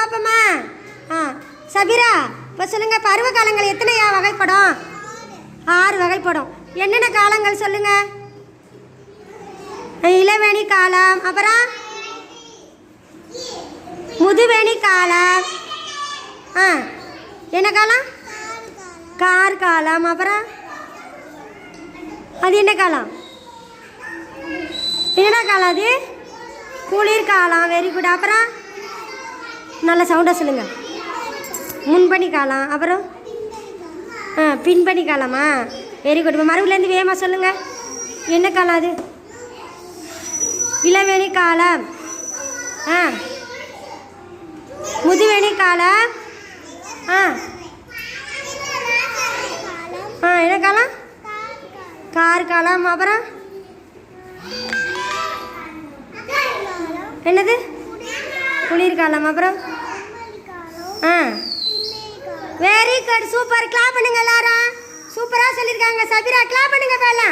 பார்ப்போமா ஆ சபிரா இப்போ சொல்லுங்க பருவ காலங்கள் எத்தனையா வகைப்படும்? ஆறு வகைப்படும். என்னென்ன காலங்கள் சொல்லுங்க? இளவேணி காலம் அப்புறம்? முதுவேணி காலம். ஆ என்ன காலம்? கார் காலம் அப்புறம்? அது என்ன காலம்? என்னடா காலம் அது? குளிர்காலம் வெரி குட் அப்புறம்? நல்ல சவுண்டாக சொல்லுங்கள் முன்பணி காலம் அப்புறம்? ஆ பின்பணி காலமா? Very good. மறுபடியிலேருந்து வேகமாக சொல்லுங்கள் என்ன காலம் அது? இளவேணி காலம். ஆ. முதுவேணி காலம். ஆ. ஆ என்ன காலம்? கார் காலம். அப்புறம்? என்னது? குளிர்காலம் அப்புறம்? ஆ. வெரி குட் சூப்பர் கிளாப் பண்ணுங்க எல்லாரும். சூப்பராக சொல்லியிருக்காங்க சபிரா கிளாப் பண்ணுங்க வேலை